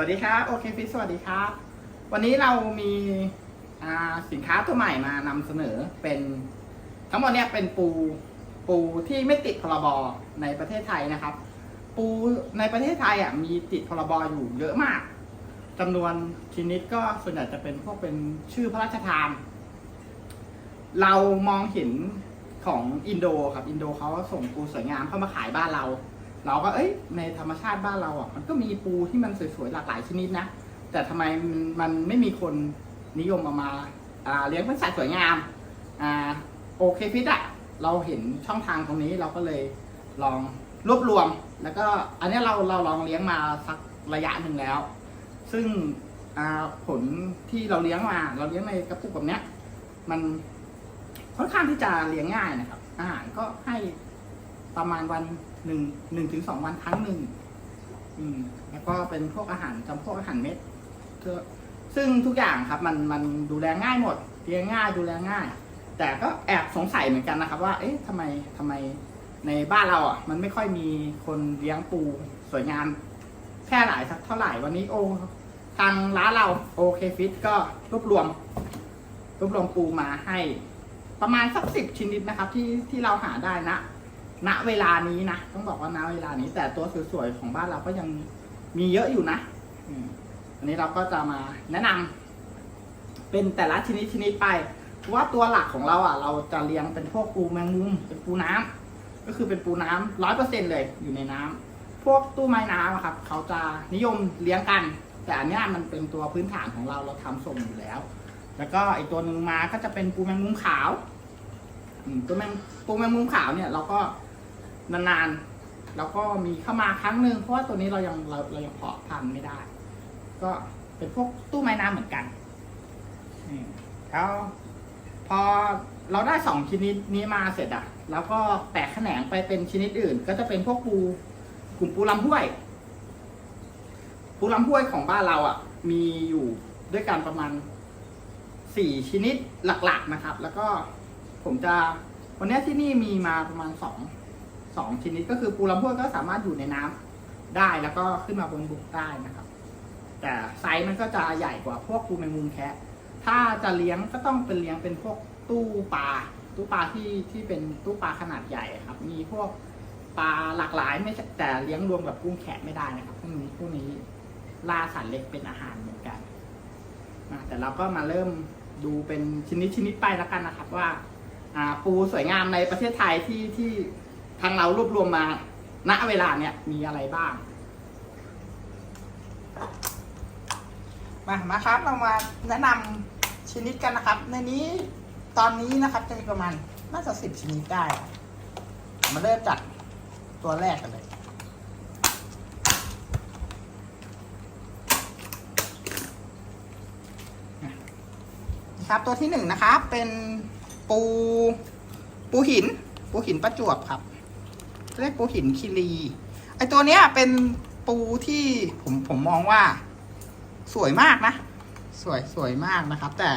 สวัสดีครับโอเคฟิตสวัสดีครับ วันนี้เรามีสินค้าตัวใหม่มานำเสนอเป็นทั้งหมดเนี่ยเป็นปูปูที่ไม่ติดพรบในประเทศไทยนะครับ ปูในประเทศไทยอะมีติดพรบอยู่เยอะมากจำนวนชนิดก็ส่วนใหญ่จะเป็นพวกเป็นชื่อพระราชทาน เรามองเห็นของอินโดครับอินโดเขาส่งปูสวยงามเข้ามาขายบ้านเรา เราก็เอ้ยในธรรมชาติบ้านเราอะมันก็มีปูที่มันสวยๆหลากหลายชนิดนะ แต่ทำไมมันไม่มีคนนิยมเอามาาเลี้ยงเป็นสัตว์สวยงามอ่าโอเคฟิตอะเราเห็นช่องทางตรงนี้เราก็เลยลองรวบรวม แล้วก็อันนี้เราเราลองเลี้ยงมาสักระยะหนึ่งแล้ว ซึ่งผลที่เราเลี้ยงมา เราเลี้ยงในกระปุกแบบเนี้ยมันค่อนข้างที่จะเลี้ยงง่ายนะครับ อาหารก็ให้ประมาณวัน หนึ่งหนึ่งถึงสองวันครั้งหนึ่งอืม แล้วก็เป็นพวกอาหารจำพวกอาหารเม็ดเพื่อซึ่งทุกอย่างครับ มันมันดูแลง่ายหมดเลี้ยงง่ายดูแลง่าย แต่ก็แอบสงสัยเหมือนกันนะครับ ว่า เอ๊ะทำไมทำไมในบ้านเราอะ มันไม่ค่อยมีคนเลี้ยงปูสวยงามแพร่หลายสักเท่าไหร่วันนี้โอ ทางร้านเราโอเคฟิตก็รวบรวม รวบรวมปูมาให้ ประมาณสักสิบชนิดนะครับ ที่ที่เราหาได้นะ ณเวลานี้นะต้องบอกว่าณเวลานี้ แต่ตัวสวยๆของบ้านเราก็ยังมีเยอะอยู่นะอันนี้เราก็จะมาแนะนำเป็นแต่ละชนิดชนิดไปเพราะว่าตัวหลักของเราอะ เราจะเลี้ยงเป็นพวกปูแมงมุม เป็นปูน้ำก็คือเป็นปูน้ำร้อยเปอร์เซ็นเลยอยู่ในน้ำพวกตู้ไม้น้ำครับ เขาจะนิยมเลี้ยงกัน แต่อันนี้มันเป็นตัวพื้นฐานของเราเราทำส่งอยู่แล้ว แล้วก็อีกตัวหนึ่งมาก็จะเป็นปูแมงมุมขาวตัวแมงปูแมงมุมขาวเนี่ยเราก็ นานๆเราก็มีเข้ามาครั้งหนึ่งเพราะว่าตัวนี้เรายังเราเรายังเพาะพันธุ์ไม่ได้ ก็เป็นพวกตู้ไม้น้ำเหมือนกันนี่แล้วพอเราได้สองชนิดนี้มาเสร็จอะแล้วก็แตกแขนงไปเป็นชนิดอื่น ก็จะเป็นพวกปูกลุ่มปูลำห้วย ปูลำห้วยของบ้านเราอะมีอยู่ด้วยกันประมาณสี่ชนิดหลักๆนะครับ แล้วก็ผมจะวันนี้ที่นี่มีมาประมาณสอง สองชนิดก็คือปูลำห้วยก็สามารถอยู่ในน้ำได้แล้วก็ขึ้นมาบนบกได้นะครับ แต่ไซส์มันก็จะใหญ่กว่าพวกปูแมงมุมแคะถ้าจะเลี้ยงก็ต้องเป็นเลี้ยงเป็นพวกตู้ปลาตู้ปลาที่ที่เป็นตู้ปลาขนาดใหญ่ครับ มีพวกปลาหลากหลายไม่แต่เลี้ยงรวมกับกุ้งแคะไม่ได้นะครับพวกนี้พวกนี้ล่าสัตว์เล็กเป็นอาหารเหมือนกันนะแต่เราก็มาเริ่มดูเป็นชนิดชนิดไปแล้วกันนะครับว่าอ่าปูสวยงามในประเทศไทยที่ที่ ทางเรารวบรวมมา ณ เวลาเนี่ยมีอะไรบ้าง มา มาครับ เรามาแนะนำชนิดกันนะครับ ในนี้ตอนนี้นะครับจะมีประมาณน่าจะสิบชนิดได้ มาเริ่มจากตัวแรกกันเลยครับตัวที่หนึ่งนะครับ เป็นปูปูหิน ปูหินประจวบครับ เรียกปูหินคิรี ไอตัวเนี้ยเป็นปูที่ผมผมมองว่า สวยมากนะ สวยสวยมากนะครับ แต่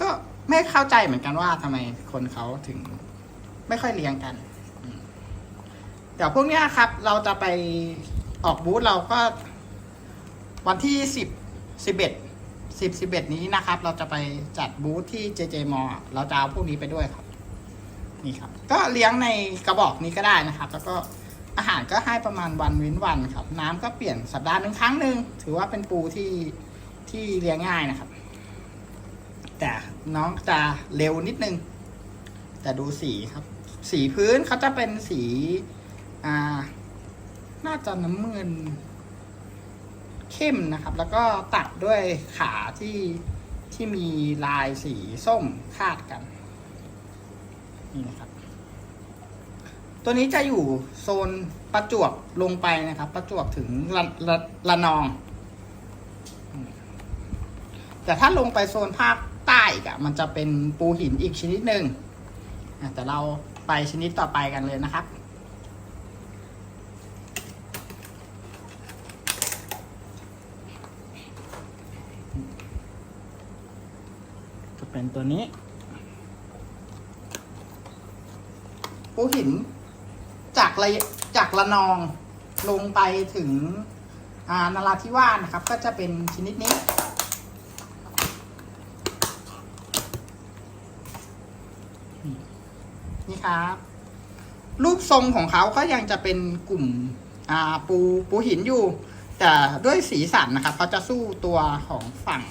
ก็ไม่เข้าใจเหมือนกันว่าทำไมคนเขาถึงไม่ค่อยเลี้ยงกัน เดี๋ยวพวกเนี้ยครับ เราจะไปออกบูธเราก็ วันที่สิบสิบเอ็ดสิบสิบเอ็ดนี้นะครับ เราจะไปจัดบูธที่ JJ m เราจะเอาพวกนี้ไปด้วยครับ นี่ครับ ก็เลี้ยงในกระบอกนี้ก็ได้นะครับ แล้วก็อาหารก็ให้ประมาณวันเว้นวันครับ น้ำก็เปลี่ยนสัปดาห์หนึ่งครั้งหนึ่งถือว่าเป็นปูที่ที่เลี้ยงง่ายนะครับ แต่น้องจะเร็วนิดนึง แต่ดูสีครับ สีพื้นเขาจะเป็นสีอ่าน่าจะน้ำเงินเข้มนะครับ แล้วก็ตัดด้วยขาที่ที่มีลายสีส้มคาดกัน นี่นะครับ ตัวนี้จะอยู่โซนประจวบลงไปนะครับ ประจวบถึงระระระนอง แต่ถ้าลงไปโซนภาคใต้อีกอะมันจะเป็นปูหินอีกชนิดหนึ่งแต่เราไปชนิดต่อไปกันเลยนะครับจะเป็นตัวนี้ ปูหิน จากระจากระนองลงไปถึงานาราธิวาสนะครับ ก็จะเป็นชนิดนี้ นี่ครับรูปทรงของเขาก็ยังจะเป็นกลุ่มปูปูหินอยู่ แต่ด้วยสีสันนะครับเขาจะสู้ตัวของฝั่ง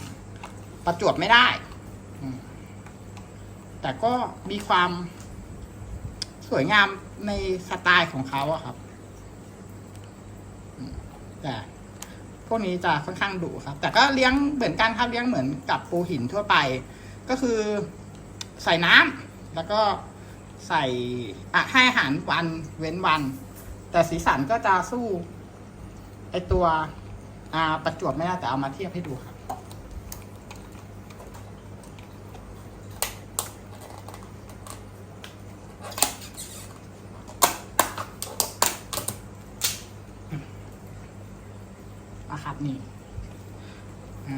ประจวบไม่ได้ แต่ก็มีความ วยงามในสไตล์ของเขาอะครับแต่พวกนี้จะค่อนข้างดุครับ แต่ก็เลี้ยงเหมือนกันครับเลี้ยงเหมือนกับปูหินทั่วไป ก็คือใส่น้ำแล้วก็ใส่อะให้อาหารวันเว้นวัน แต่สีสันก็จะสู้ไอตัวประจวบไม่ได้แต่เอามาเทียบให้ดูครับนี่ อ่า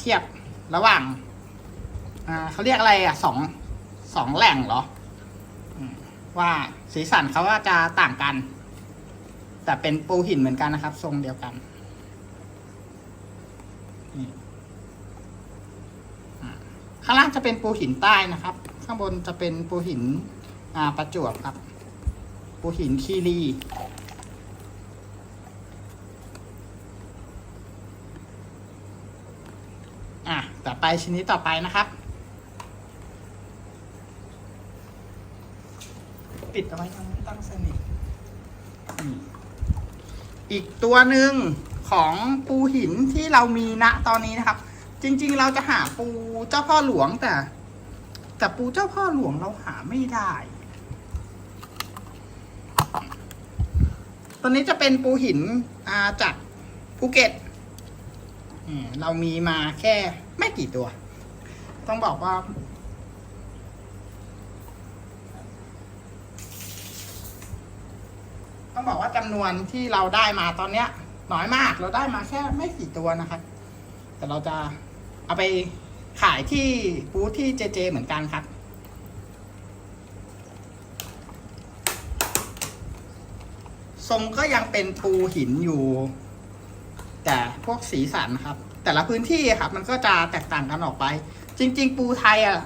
เทียบระหว่างเขาเรียกอะไรอะสองสองแหล่งเหรอ ว่าสีสันเขาว่าจะต่างกัน แต่เป็นปูหินเหมือนกันนะครับ ทรงเดียวกันข้างล่างจะเป็นปูหินใต้นะครับ ข้างบนจะเป็นปูหินประจวบครับ ปูหินคีรี อะ ต่อไปชนิดต่อไปนะครับ ปิดเอาไว้ยังไม่ตั้งสนิทอีกตัวหนึ่งของปูหินที่เรามีณตอนนี้นะครับ จริง ๆ เราจะหาปูเจ้าพ่อหลวงแต่ แต่ปูเจ้าพ่อหลวงเราหาไม่ได้ ตัวนี้จะเป็นปูหินาจากภูเก็ต เรามีมาแค่ไม่กี่ตัว ต้องบอกว่า ต้องบอกว่าจำนวนที่เราได้มาตอนเนี้ย น้อยมากเราได้มาแค่ไม่กี่ตัวนะครับแต่เราจะเอาไปขายที่บูธที่เจเจเหมือนกันครับทรงก็ยังเป็นปูหินอยู่ แต่พวกสีสันครับ แต่ละพื้นที่ครับ มันก็จะแตกต่างกันออกไป จริง ๆ ปูไทยอะ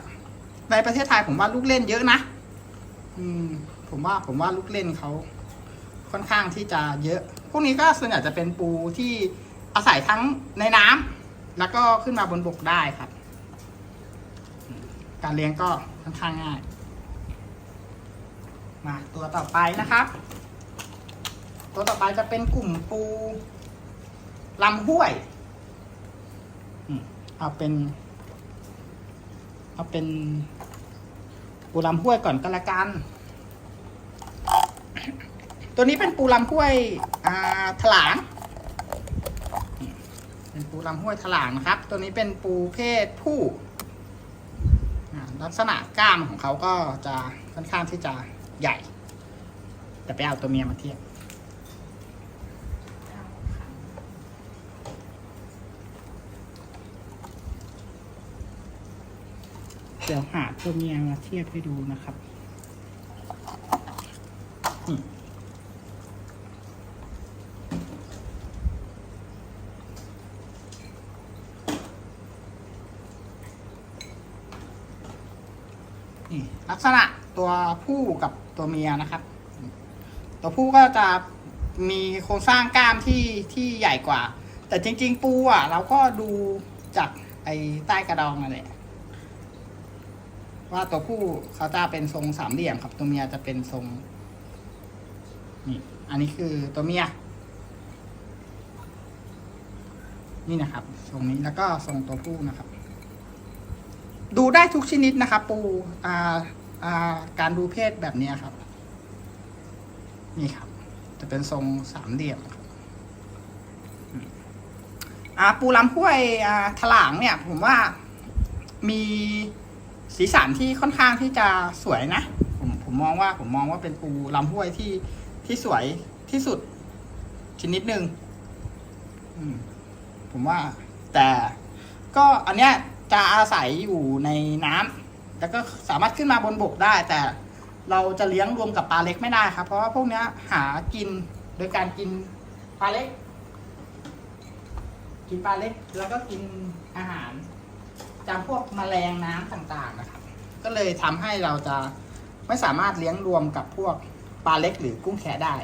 ในประเทศไทยผมว่าลูกเล่นเยอะนะอืม ผมว่าผมว่าลูกเล่นเขาค่อนข้างที่จะเยอะ พวกนี้ก็ส่วนใหญ่จะเป็นปูที่อาศัยทั้งในน้ำแล้วก็ขึ้นมาบนบกได้ครับ การเลี้ยงก็ค่อนข้างง่าย มาตัวต่อไปนะครับ ตัวต่อไปจะเป็นกลุ่มปู ลำห้วยอืมเอาเป็น เอาเป็นปูลำห้วยก่อนก็แล้วกัน ตัวนี้เป็นปูลำห้วยอ่าถลางเป็นปูลำห้วยถลางนะครับ ตัวนี้เป็นปูเพศผู้ลักษณะกล้ามของเขาก็จะค่อนข้างที่จะใหญ่ แต่ไปเอาตัวเมียมาเทียบ เดี๋ยวหาตัวเมียมาเทียบให้ดูนะครับนี่ลักษณะตัวผู้กับตัวเมียนะครับ ตัวผู้ก็จะมีโครงสร้างกล้ามที่ที่ใหญ่กว่า แต่จริง ๆ ปูอะ เราก็ดูจากไอ้ใต้กระดองนั่นแหละ ว่าตัวผู้เขาจะเป็นทรงสามเหลี่ยมครับ ตัวเมียจะเป็นทรงนี่อันนี้คือตัวเมีย นี่นะครับทรงนี้แล้วก็ทรงตัวผู้นะครับ ดูได้ทุกชนิดนะครับ ปูอ่าอ่าการดูเพศแบบนี้ครับ นี่ครับ จะเป็นทรงสามเหลี่ยมครับอืมอ่าปูลำห้วยอ่าถลางเนี่ย ผมว่ามี สีสันที่ค่อนข้างที่จะสวยนะ ผมผมมองว่าผมมองว่าเป็นปูลำห้วยที่ที่สวยที่สุดชนิดหนึ่งผมว่า แต่ก็อันเนี้ยจะอาศัยอยู่ในน้ำแล้วก็สามารถขึ้นมาบนบกได้ แต่เราจะเลี้ยงรวมกับปลาเล็กไม่ได้ครับ เพราะว่าพวกเนี้ยหากินโดยการกินปลาเล็ก กินปลาเล็ก แล้วก็กินอาหาร จำพวกแมลงน้ำต่างๆนะครับ ก็เลยทำให้เราจะไม่สามารถเลี้ยงรวมกับพวกปลาเล็กหรือกุ้งแคได้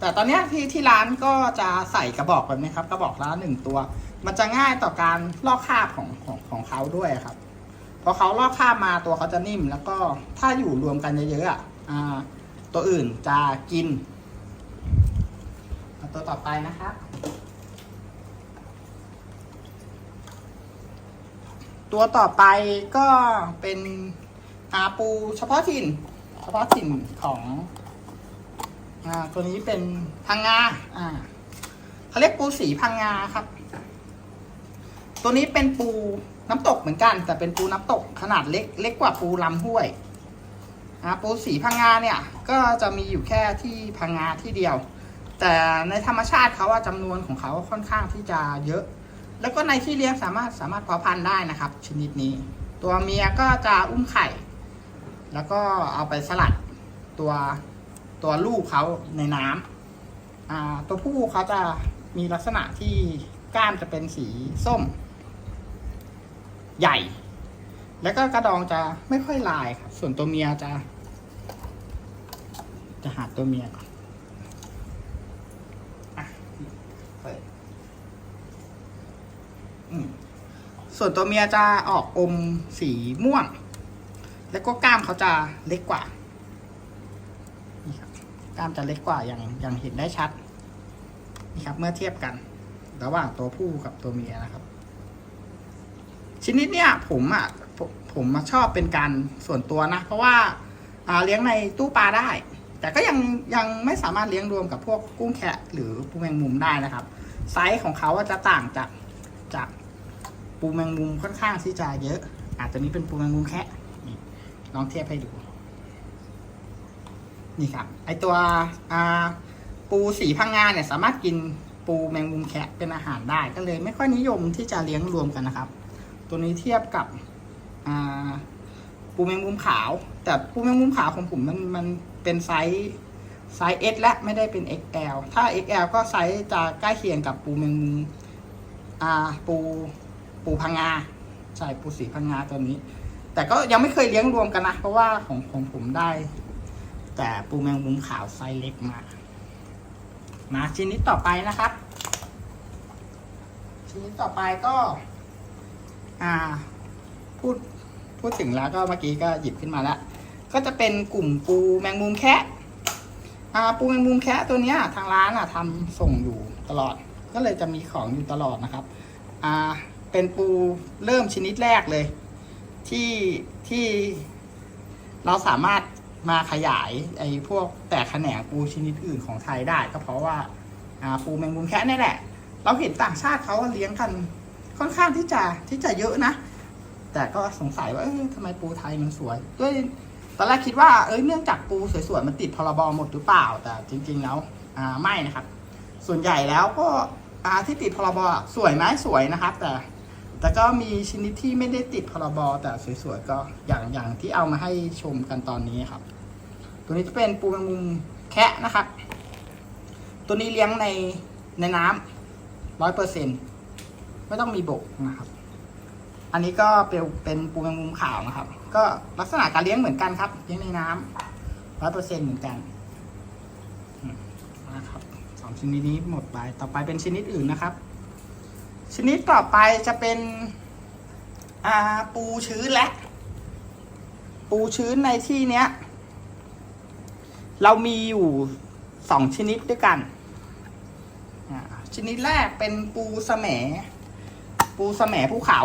แต่ตอนนี้ที่ที่ร้านก็จะใส่กระบอกแบบนี้ครับ กระบอกละหนึ่งตัว มันจะง่ายต่อการลอกคราบของของของเขาด้วยครับพอเขาลอกคราบมาตัวเขาจะนิ่ม แล้วก็ถ้าอยู่รวมกันเยอะๆอ่าตัวอื่นจะกิน ตัวต่อไปนะครับ ตัวต่อไปก็เป็นอาปูเฉพาะถิ่น เฉพาะถิ่นของอ่าตัวนี้เป็นพังงาอ่าเขาเรียกปูสีพังงาครับ ตัวนี้เป็นปูน้ำตกเหมือนกัน แต่เป็นปูน้ำตกขนาดเล็ก เล็กกว่าปูลำห้วยอ่าปูสีพังงาเนี่ย ก็จะมีอยู่แค่ที่พังงาที่เดียว แต่ในธรรมชาติเขาว่าจำนวนของเขาค่อนข้างที่จะเยอะ แล้วก็ในที่เลี้ยงสามารถสามารถเพาะพันธุ์ได้นะครับ ชนิดนี้ ตัวเมียก็จะอุ้มไข่ แล้วก็เอาไปสลัดตัวตัวลูกเขาในน้ำตัวผู้เขาจะมีลักษณะที่ก้ามจะเป็นสีส้ม ใหญ่ แล้วก็กระดองจะไม่ค่อยลายครับ ส่วนตัวเมียจะ จะหาตัวเมียก่อนอะเปิด อืม ส่วนตัวเมียจะออกอมสีม่วง แล้วก็กล้ามเขาจะเล็กกว่า นี่ครับ กล้ามจะเล็กกว่าอย่างอย่างเห็นได้ชัด นี่ครับ เมื่อเทียบกัน ระหว่างตัวผู้กับตัวเมียนะครับ ชนิดเนี้ยผมอะ ผมผมมาชอบเป็นการส่วนตัวนะ เพราะว่าเลี้ยงในตู้ปลาได้ แต่ก็ยังยังไม่สามารถเลี้ยงรวมกับพวกกุ้งแคะหรือปูแมงมุมได้นะครับ ไซส์ของเขาจะต่างจากจาก ปูแมงมุมค่อนข้างที่จะเยอะอาจจะนี้เป็นปูแมงมุมแคะนี่ลองเทียบให้ดู นี่ครับ ไอตัวปูสีพังงาเนี่ย สามารถกินปูแมงมุมแคะเป็นอาหารได้ก็เลย ไม่ค่อยนิยมที่จะเลี้ยงรวมกันนะครับ ตัวนี้เทียบกับปูแมงมุมขาว แต่ปูแมงมุมขาวของผมมันมันเป็นไซส์ไซส์ S และไม่ได้เป็น XL ถ้า XL ก็ไซส์จะใกล้เคียงกับปูแมงมุมอาปู ปูพังงาใช่ปูสีพังงาตัวนี้ แต่ก็ยังไม่เคยเลี้ยงรวมกันนะ เพราะว่าของของผมได้ แต่ปูแมงมุมขาวไซส์เล็กมา มาชิ้นิดต่อไปนะครับ ชิ้นิดต่อไปก็ อ่า พูดพูดถึงแล้วก็เมื่อกี้ก็หยิบขึ้นมาแล้ว ก็จะเป็นกลุ่มปูแมงมุมแคะอ่าปูแมงมุมแคะตัวเนี้ยทางร้านอะทำส่งอยู่ตลอด ก็เลยจะมีของอยู่ตลอดนะครับ อ่า เป็นปูเริ่มชนิดแรกเลย ที่ที่เราสามารถมาขยายไอ้พวกแตกแขนงปูชนิดอื่นของไทยได้ ก็เพราะว่าปูแมงมุมแคะนี่แหละ เราเห็นต่างชาติเขาเลี้ยงกันค่อนข้างที่จะที่จะเยอะนะ แต่ก็สงสัยว่าเออทำไมปูไทยมันสวยด้วยตอนแรกคิดว่าเอ้ยเนื่องจากปูสวยๆมันติดพรบหมดหรือเปล่า แต่จริง ๆ แล้วไม่นะครับ ส่วนใหญ่แล้วก็ที่ติดพรบอะสวยไหมสวยนะครับ แต่ แต่ก็มีชนิดที่ไม่ได้ติดพรบแต่สวยๆก็อย่างอย่างที่เอามาให้ชมกันตอนนี้ครับ ตัวนี้จะเป็นปูแมงมุมแคะนะครับตัวนี้เลี้ยงในในน้ำร้อยเปอร์เซ็นไม่ต้องมีบกนะครับ อันนี้ก็เป็นเป็นปูแมงมุมขาวนะครับ ก็ลักษณะการเลี้ยงเหมือนกันครับ เลี้ยงในน้ำร้อยเปอร์เซ็นเหมือนกันนะครับสองชนิดนี้หมดไปต่อไปเป็นชนิดอื่นนะครับ ชนิดต่อไปจะเป็นปูชื้นและ ปูชื้นในที่เนี้ย เรามีอยู่สองชนิดด้วยกันชนิดแรกเป็นปูสแหมปูสแหมภูเขา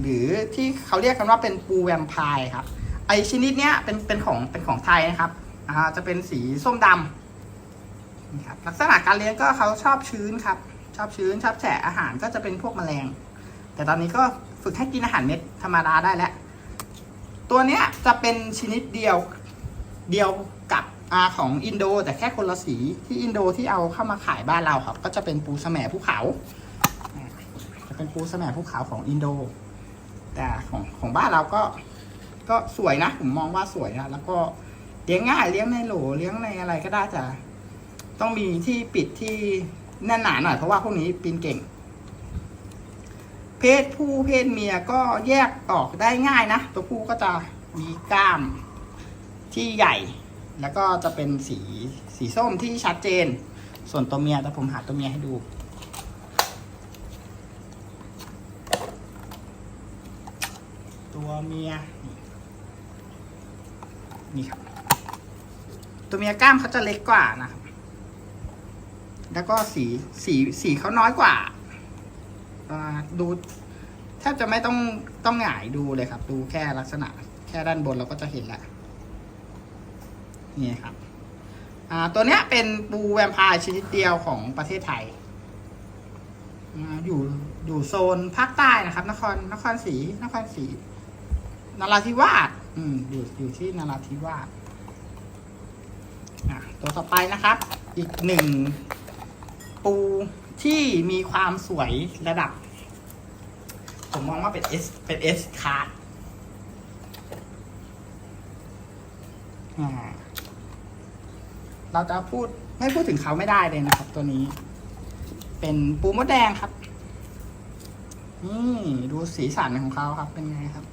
หรือที่เขาเรียกกันว่าเป็นปูแวมไพร์ครับ ไอชนิดเนี้ยเป็นเป็นของเป็นของไทยนะครับจะเป็นสีส้มดำนี่ครับลักษณะการเลี้ยงก็เขาชอบชื้นครับ ชอบชื้นชอบแฉะอาหารก็จะเป็นพวกแมลง แต่ตอนนี้ก็ฝึกให้กินอาหารเม็ดธรรมดาได้แล้ว ตัวเนี้ยจะเป็นชนิดเดียวเดียวกับอาของอินโด แต่แค่คนละสีที่อินโดที่เอาเข้ามาขายบ้านเราครับ ก็จะเป็นปูสแสมภูเขาจะเป็นปูสแสมภูเขาของอินโด แต่ของของบ้านเราก็ก็สวยนะ ผมมองว่าสวยนะแล้วก็เลี้ยงง่ายเลี้ยงในโหลเลี้ยงในอะไรก็ได้แต่ต้องมีที่ปิดที่ แน่นหนาหน่อยเพราะว่าพวกนี้ปีนเก่ง เพศผู้เพศเมียก็แยกออกได้ง่ายนะ ตัวผู้ก็จะมีกล้ามที่ใหญ่ แล้วก็จะเป็นสีสีส้มที่ชัดเจน ส่วนตัวเมียแต่ผมหาตัวเมียให้ดูตัวเมียนี่ครับ ตัวเมียกล้ามเขาจะเล็กกว่านะครับ แล้วก็สีสีสีเขาน้อยกว่าดูแทบจะไม่ต้องต้องหงายดูเลยครับ ดูแค่ลักษณะ แค่ด้านบนเราก็จะเห็นแล้วนี่ครับตัวเนี้ยเป็นปูแวมพร์ชนิดเดียวของประเทศไทยออยู่อยู่โซนภาคใต้นะครับ นครนครศรีนครศรีนราธิวาสอืมอยู่อยู่ที่นราธิวาสตัวต่อไปนะครับ อีกหนึ่ง ปูที่มีความสวยระดับ ผมมองว่าเป็น S เป็น S คาร์ดเราจะพูดไม่พูดถึงเขาไม่ได้เลยนะครับ ตัวนี้ เป็นปูมดแดงครับนี่ดูสีสันของเขาครับเป็นไงครับ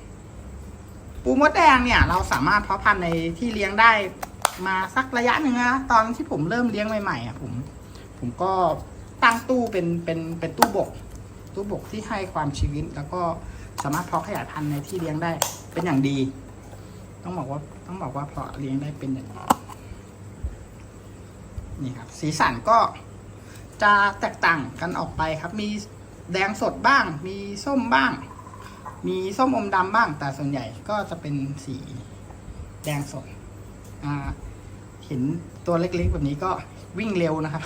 ปูมดแดงเนี่ย เราสามารถเพาะพันธุ์ในที่เลี้ยงได้มาสักระยะหนึ่งนะตอนที่ผมเริ่มเลี้ยงใหม่ๆอะผม ผมก็ตั้งตู้เป็นเป็นเป็นตู้บก ตู้บกที่ให้ความชีวิตแล้วก็สามารถเพาะขยายพันธุ์ในที่เลี้ยงได้เป็นอย่างดี ต้องบอกว่าต้องบอกว่าเพาะเลี้ยงได้เป็นอย่างดีนี่ครับ สีสันก็จะแตกต่างกันออกไปครับ มีแดงสดบ้าง มีส้มบ้าง มีส้มอมดำบ้าง แต่ส่วนใหญ่ก็จะเป็นสีแดงสดอ่า ห็นตัวเล็กๆ แบบนี้ก็วิ่งเร็วนะครับ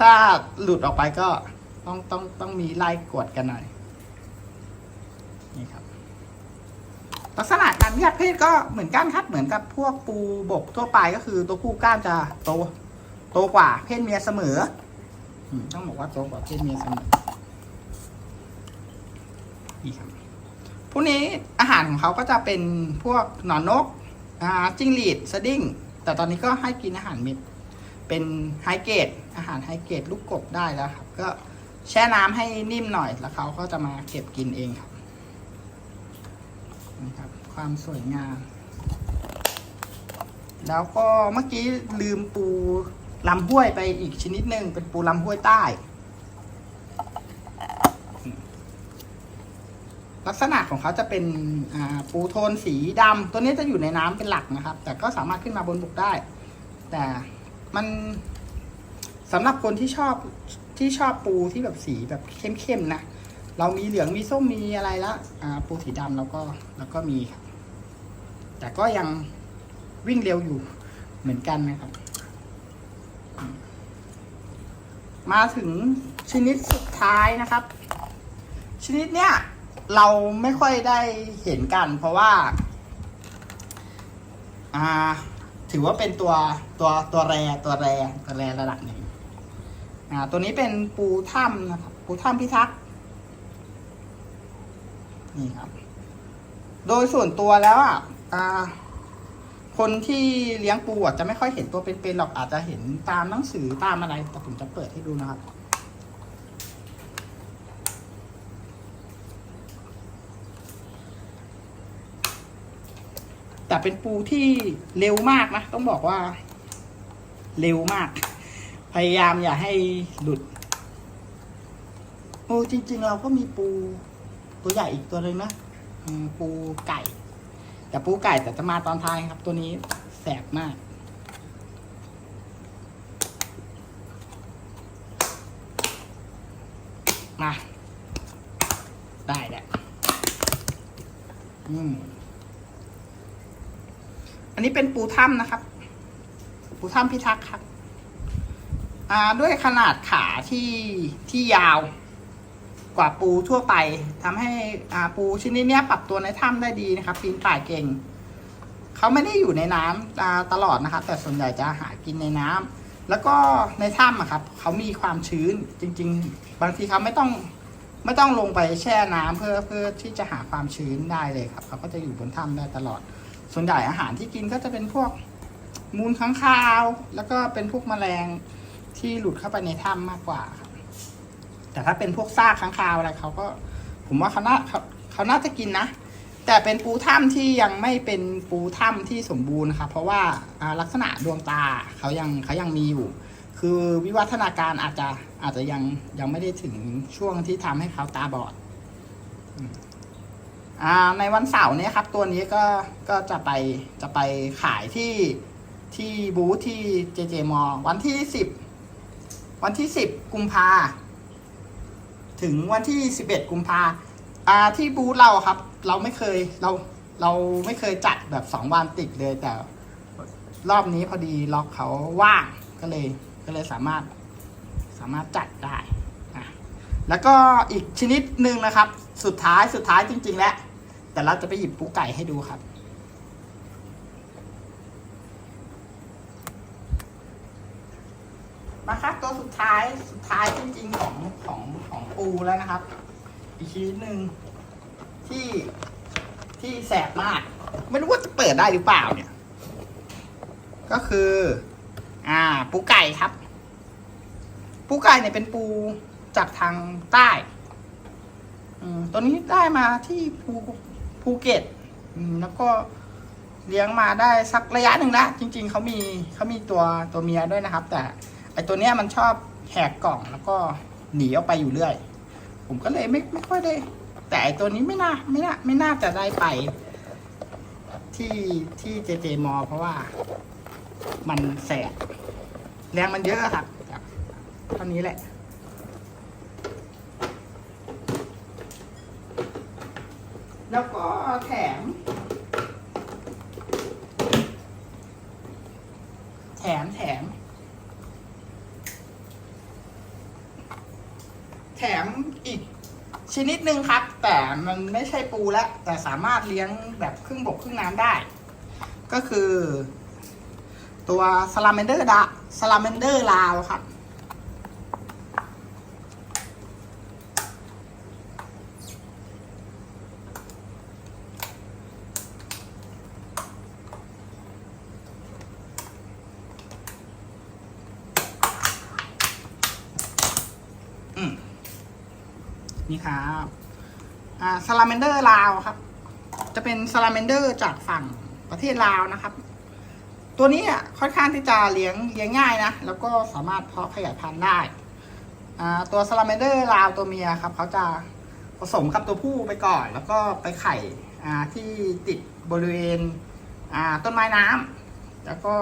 ถ้าหลุดออกไปก็ต้องต้องต้องมีไล่กวดกันหน่อยนี่ครับลักษณะการแยกเพศก็เหมือนกันครับเหมือนกับพวกปูบกทั่วไปก็คือตัวผู้ก้ามจะโตโตกว่าเพศเมียเสมอต้องบอกว่าโตกว่าเพศเมียเสมอนี่ครับพวกนี้อาหารของเขาก็จะเป็นพวกหนอนนกจิ้งหรีดสดิ้ง แต่ตอนนี้ก็ให้กินอาหารเม็ดเป็นไฮเกรดอาหารไฮเกรดลูกกบได้แล้วครับ ก็แช่น้ำให้นิ่มหน่อยแล้วเขาก็จะมาเก็บกินเองครับนี่ครับความสวยงาม แล้วก็เมื่อกี้ลืมปูลำห้วยไปอีกชนิดหนึ่งเป็นปูลำห้วยใต้ ลักษณะของเขาจะเป็นปูโทนสีดำตัวนี้จะอยู่ในน้ำเป็นหลักนะครับ แต่ก็สามารถขึ้นมาบนบกได้ แต่มันสำหรับคนที่ชอบที่ชอบปูที่แบบสีแบบเข้มๆนะ เรามีเหลืองมีส้มมีอะไรแล้วปูสีดำแล้วก็แล้วก็มีครับแต่ก็ยังวิ่งเร็วอยู่เหมือนกันนะครับ มาถึงชนิดสุดท้ายนะครับ ชนิดเนี้ย เราไม่ค่อยได้เห็นกัน เพราะว่า อ่า ถือว่าเป็นตัวตัวตัวแรตัวแรตัวแรระดับหนึ่งอ่า ตัวนี้เป็นปูถ้ำนะครับ ปูถ้ำพิทักษ์นี่ครับ โดยส่วนตัวแล้วอะอ่าคนที่เลี้ยงปูอะจะไม่ค่อยเห็นตัวเป็นๆหรอกอาจจะเห็นตามหนังสือตามอะไร แต่ผมจะเปิดให้ดูนะครับ แต่เป็นปูที่เร็วมากนะ ต้องบอกว่า เร็วมาก พยายามอย่าให้หลุด โอ้จริง ๆ เราก็มีปู ตัวใหญ่อีกตัวหนึ่งนะปูไก่ แต่ปูไก่แต่จะมาตอนท้ายครับ ตัวนี้แสบมากมา ได้แหละอืม อันนี้เป็นปูถ้ำนะครับ ปูถ้ำพิทักษ์ครับอ่าด้วยขนาดขาที่ที่ยาวกว่าปูทั่วไปทำให้อ่าปูชนิดเนี้ยปรับตัวในถ้ำได้ดีนะครับปีนป่ายเก่งเขาไม่ได้อยู่ในน้ำอ่าตลอดนะครับแต่ส่วนใหญ่จะหากินในน้ำแล้วก็ในถ้ำอะครับเขามีความชื้นจริง ๆ บางทีเขาไม่ต้องไม่ต้องลงไปแช่น้ำเพื่อเพื่อที่จะหาความชื้นได้เลยครับเขาก็จะอยู่บนถ้ำได้ตลอด ส่วนใหญ่อาหารที่กินก็จะเป็นพวกมูลค้างคาว แล้วก็เป็นพวกแมลงที่หลุดเข้าไปในถ้ำมากกว่าครับแต่ถ้าเป็นพวกซากค้างคาวอะไรเขาก็ ผมว่าเขาน่าเขาเขาน่าจะกินนะ แต่เป็นปูถ้ำที่ยังไม่เป็นปูถ้ำที่สมบูรณ์ครับเพราะว่าลักษณะดวงตาเขายังเขายังมีอยู่ คือวิวัฒนาการอาจจะอาจจะยังยังไม่ได้ถึงช่วงที่ทำให้เขาตาบอดอ ในวันเสาร์นี้ครับ ตัวนี้ก็ก็จะไปจะไปขายที่ที่บูธที่เจเจมอวันที่สิบวันที่สิบกุมภาถึงวันที่สิบเอ็ดกุมภาอ่าที่บูธเราครับ เราไม่เคยเราเราไม่เคยจัดแบบสองวันติดเลยแต่รอบนี้พอดีล็อกเขาว่างก็เลยก็เลยสามารถสามารถจัดได้อะแล้วก็อีกชนิดหนึ่งนะครับ สุดท้ายสุดท้ายจริง ๆ แล้ว แต่เราจะไปหยิบปูไก่ให้ดูครับ มาครับตัวสุดท้ายสุดท้ายจริงๆของของของปูแล้วนะครับ อีกชนิดหนึ่งที่ที่แสบมาก ไม่รู้ว่าจะเปิดได้หรือเปล่าเนี่ย ก็คือ อ่า ปูไก่ครับ ปูไก่เนี่ยเป็นปูจากทางใต้ตัวนี้ได้มาที่ภู ภูเก็ตแล้วก็เลี้ยงมาได้สักระยะหนึ่งละจริง ๆเขามีเขามีตัวตัวเมียด้วยนะครับ แต่ไอตัวเนี้ยมันชอบแหกกล่องแล้วก็หนีออกไปอยู่เรื่อย ผมก็เลยไม่ไม่ค่อยได้ แต่ไอตัวนี้ไม่น่าไม่น่าไม่น่าจะได้ไป ที่ที่เจเจมอ เพราะว่ามันแสบแรงมันเยอะครับเท่านี้แหละ แล้วก็แถม แถมแถม แถมอีกชนิดหนึ่งครับ แต่มันไม่ใช่ปูแล้ว แต่สามารถเลี้ยงแบบครึ่งบกครึ่งน้ำได้ ก็คือ ตัวสลาเมนเดอร์ดาสลาเมนเดอร์ลาวครับ อืมนี่ครับ อ่าลาเมนเดอร์ลาวครับ จะเป็นสลาเมนเดอร์จากฝั่งประเทศลาวนะครับ ตัวนี้อะค่อนข้างที่จะเลี้ยงเลี้ยงง่ายนะ แล้วก็สามารถเพาะขยายพันธุ์ได้อ่าตัวสลาเมนเดอร์ลาวตัวเมียครับเขาจะผสมกับตัวผู้ไปก่อน แล้วก็ไปไข่อ่าที่ติดบริเวณอ่าต้นไม้น้ำแล้วก็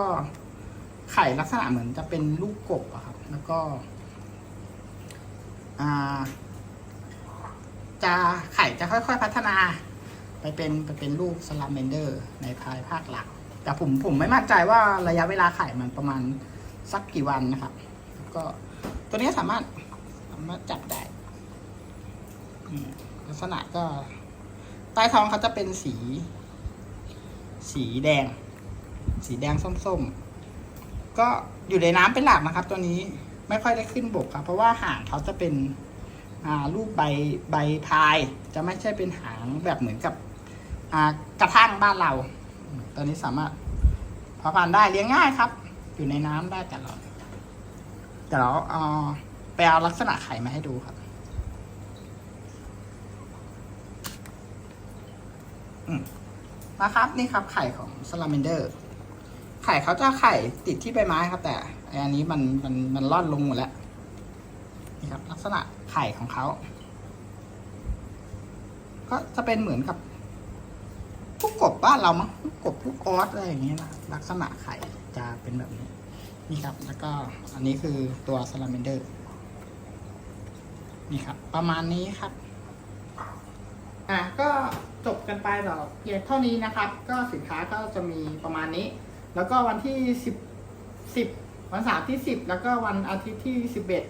ไข่ลักษณะเหมือนจะเป็นลูกกบอะครับ แล้วก็อ่า จะไข่จะค่อยๆพัฒนา ไปเป็นไปเป็นลูกสลามเมนเดอร์ ในภายภาคหลัก แต่ผมผมไม่มั่นใจว่าระยะเวลาไข่มันประมาณสักกี่วันนะครับ ก็ตัวนี้สามารถสามารถจับได้ลักษณะก็ ใต้ท้องเขาจะเป็นสี สีแดง สีแดงส้มๆ ก็อยู่ในน้ำเป็นหลักนะครับ ตัวนี้ไม่ค่อยได้ขึ้นบกครับ เพราะว่าหางเขาจะเป็น รูปใบใบพาย จะไม่ใช่เป็นหางแบบเหมือนกับกระทั่งบ้านเราตัวนี้สามารถเพาะพันธุ์ได้เลี้ยงง่ายครับ อยู่ในน้ำได้แต่เราแต่เราเอาไปเอาลักษณะไข่มาให้ดูครับมนะครับนี่ครับไข่ของสลาเมนเดอร์ ไข่เขาจะไข่ติดที่ใบไม้ครับ แต่อันนี้มันมันมันร่อนลงหมดแล้วนี่ครับ ลักษณะ ข่ของเขา ก็จะเป็นเหมือนกับพวกกบบ้านเรามั้งพวกกบพวกออสอะไรอย่างเงี้ยนะลักษณะไข่จะเป็นแบบนี้ นี่ครับ แล้วก็อันนี้คือตัวสลาเมนเดอร์ นี่ครับ ประมาณนี้ครับ อะก็จบกันไปต่อเพียงเท่านี้นะครับ ก็สินค้าก็จะมีประมาณนี้ แล้วก็วันที่สิบสิบวันเสาร์ที่สิบแล้วก็วันอาทิตย์ที่สิบเอ็ด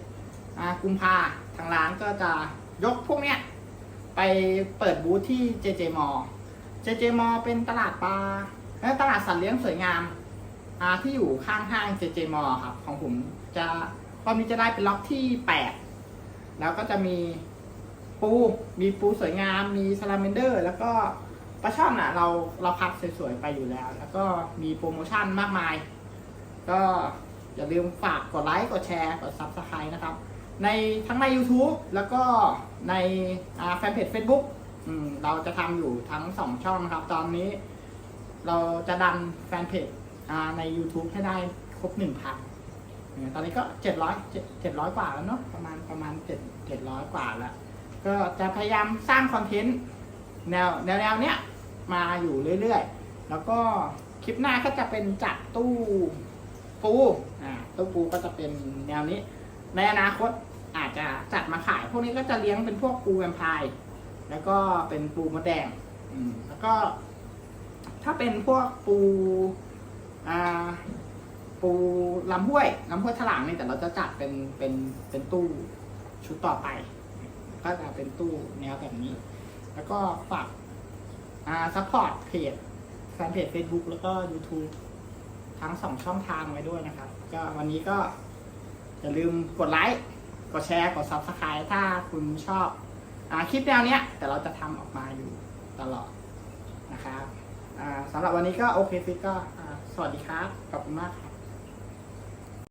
อ่ากุมภา ทางร้านก็จะยกพวกเนี้ยไปเปิดบูธที่ JJ m a l l JJ m a l l เป็นตลาดปลาและตลาดสัตว์เลี้ยงสวยงามอาที่อยู่ข้างห้าง JJ m a l l ครับ ของผมจะรอบนี้จะได้เป็นล็อกที่แปดแล้วก็จะมีปู มีปูสวยงาม มีซาลาเมนเดอร์ แล้วก็ปลาช่อนอะ เราเราคัดสวยๆไปอยู่แล้ว แล้วก็มีโปรโมชั่นมากมาย ก็อย่าลืมฝากกดไลค์ กดแชร์ กด Subscribe นะครับ ในทั้งใน YouTube แล้วก็ในแฟนเพจ Facebook เราจะทำอยู่ทั้งสองช่องนะครับ ตอนนี้เราจะดันแฟนเพจใน YouTube ให้ได้ครบ1,000ตอนนี้ก็700 700กว่าแล้วเนาะประมาณประมาณ7 700กว่าแล้ว ก็จะพยายามสร้างคอนเทนต์แนวแนวแนวเนี้ยมาอยู่เรื่อยๆ แล้วก็คลิปหน้าก็จะเป็นจัดตู้ปูอ่าตู้ปูก็จะเป็นแนวนี้ ในอนาคต อาจจะจัดมาขาย พวกนี้ก็จะเลี้ยงเป็นพวกปูแวมไพร์แล้วก็เป็นปูมดแดง อืม แล้วก็ ถ้าเป็นพวกปูอ่าปูลำห้วยลำห้วยถลางนี่แต่เราจะจัดเป็นเป็นเป็นตู้ชุดต่อไป ก็จะเป็นตู้แนวแบบนี้ แล้วก็ฝากอ่าซัพพอร์ตเพจแฟนเพจ Facebook แล้วก็ YouTube ทั้งสองช่องทางไว้ด้วยนะครับ ก็วันนี้ก็อย่าลืมกดไลค์ กดแชร์กด Subscribe ถ้าคุณชอบอคลิปแนวเนี้ย แต่เราจะทำออกมาอยู่ตลอดนะครับสำหรับวันนี้ก็โอเคฟิกก็สวัสดีครับ ขอบคุณมากครับ